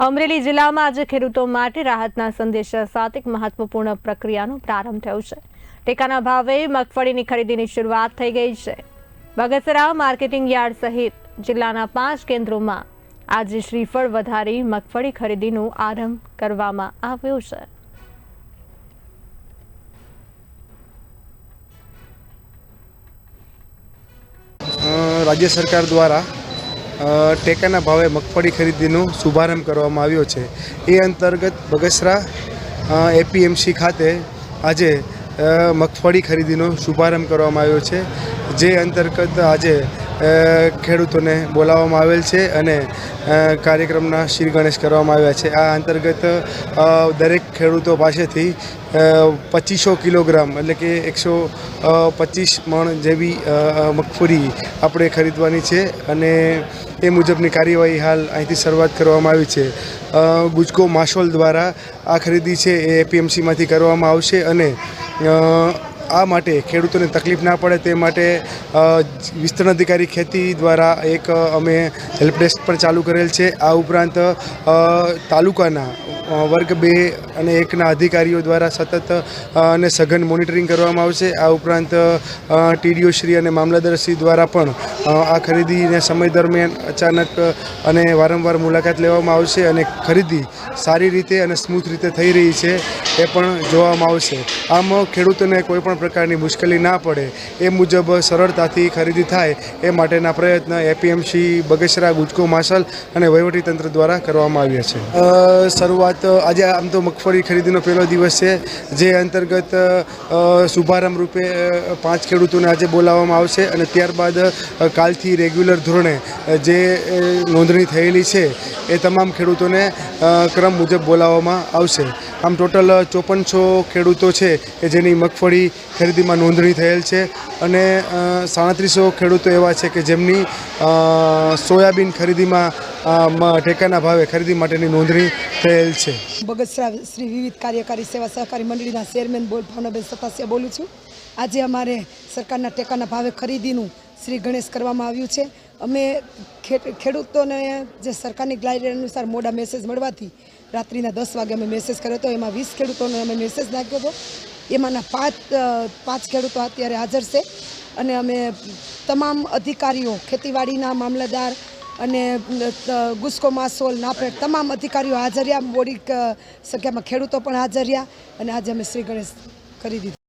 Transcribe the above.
અમરેલી જિલ્લામાં આજે ખેડૂતો માટે રાહતના સંદેશા સાથે એક મહત્વપૂર્ણ પ્રક્રિયાનો પ્રારંભ થયો છે. ટેકાના ભાવે મગફળીની ખરીદીની શરૂઆત થઈ ગઈ છે. બગસરા માર્કેટિંગ યાર્ડ સહિત જિલ્લાના પાંચ કેન્દ્રોમાં આજે શ્રીફળ વધારી મગફળી ખરીદીનો આરંભ કરવામાં આવ્યો છે. રાજ્ય સરકાર દ્વારા ટેકાના ભાવે મગફળી ખરીદીનો શુભારંભ કરવામાં આવ્યો છે. એ અંતર્ગત બગસરા એપીએમસી ખાતે આજે મગફળી ખરીદીનો શુભારંભ કરવામાં આવ્યો છે. જે અંતર્ગત આજે ખેડૂતોને બોલાવવામાં આવેલ છે અને કાર્યક્રમના શ્રી ગણેશ કરવામાં આવ્યા છે. આ અંતર્ગત દરેક ખેડૂતો પાસેથી પચીસો કિલોગ્રામ એટલે કે એકસો પચીસ મણ જેવી મગફળી આપણે ખરીદવાની છે અને એ મુજબની કાર્યવાહી હાલ અહીંથી શરૂઆત કરવામાં આવી છે. ગુજકો માસોલ દ્વારા આ ખરીદી છે એ એપીએમસીમાંથી કરવામાં આવશે અને આ માટે ખેડૂતોને તકલીફ ના પડે તે માટે વિસ્તરણ અધિકારી ખેતી દ્વારા એક અમે હેલ્પ ડેસ્ક પણ ચાલુ કરેલ છે. આ ઉપરાંત તાલુકાના વર્ગ બે અને એકના અધિકારીઓ દ્વારા સતત અને સઘન મોનિટરિંગ કરવામાં આવશે. આ ઉપરાંત ટીડીઓ શ્રી અને મામલતદારશ્રી દ્વારા પણ આ ખરીદીને સમય દરમિયાન અચાનક અને વારંવાર મુલાકાત લેવામાં આવશે અને ખરીદી સારી રીતે અને સ્મૂથ રીતે થઈ રહી છે. એ પણ જોવામાં આવશે. આમ ખેડૂતોને કોઈપણ પ્રકારની મુશ્કેલી ના પડે, એ મુજબ સરળતાથી ખરીદી થાય એ માટેના પ્રયત્ન એપીએમસી, બગસરા, ગુજકો, માસલ અને વહીવટીતંત્ર દ્વારા કરવામાં આવ્યા છે. શરૂઆત આજે આમ તો મગફળી ખરીદીનો પહેલો દિવસ છે, જે અંતર્ગત શુભારંભ રૂપે પાંચ ખેડૂતોને આજે બોલાવવામાં આવશે અને ત્યારબાદ કાલથી રેગ્યુલર ધોરણે જે નોંધણી થયેલી છે, એ તમામ ખેડૂતોને ક્રમ મુજબ બોલાવવામાં આવશે. આમ ટોટલ ચોપનસો ખેડૂતો છે કે જેની મગફળી ખરીદીમાં નોંધણી થયેલ છે અને સાડત્રીસો ખેડૂતો એવા છે કે જેમની સોયાબીન ખરીદીમાં ટેકાના ભાવે ખરીદી માટેની નોંધણી થયેલ છે. બગસરા શ્રી વિવિધ કાર્યકારી સેવા સહકારી મંડળીના ચેરમેન બોલ ભાવનાબેન સતાસિયા બોલું છું. આજે અમારે સરકારના ટેકાના ભાવે ખરીદીનું શ્રી ગણેશ કરવામાં આવ્યું છે. અમે ખેડૂતોને જે સરકારની ગાઈડલાઈન અનુસાર મોડા મેસેજ મળવાથી રાત્રિના દસ વાગે અમે મેસેજ કર્યો હતો. એમાં વીસ ખેડૂતોને અમે મેસેજ નાખ્યો હતો. એમાંના પાંચ પાંચ ખેડૂતો અત્યારે હાજર છે અને અમે તમામ અધિકારીઓ, ખેતીવાડીના મામલતદાર અને ગુસ્કો માસોલ નાફેડ તમામ અધિકારીઓ હાજર રહ્યા. મોડી સંખ્યામાં ખેડૂતો પણ હાજર રહ્યા અને આજે અમે શ્રી ગણેશ કરી દીધું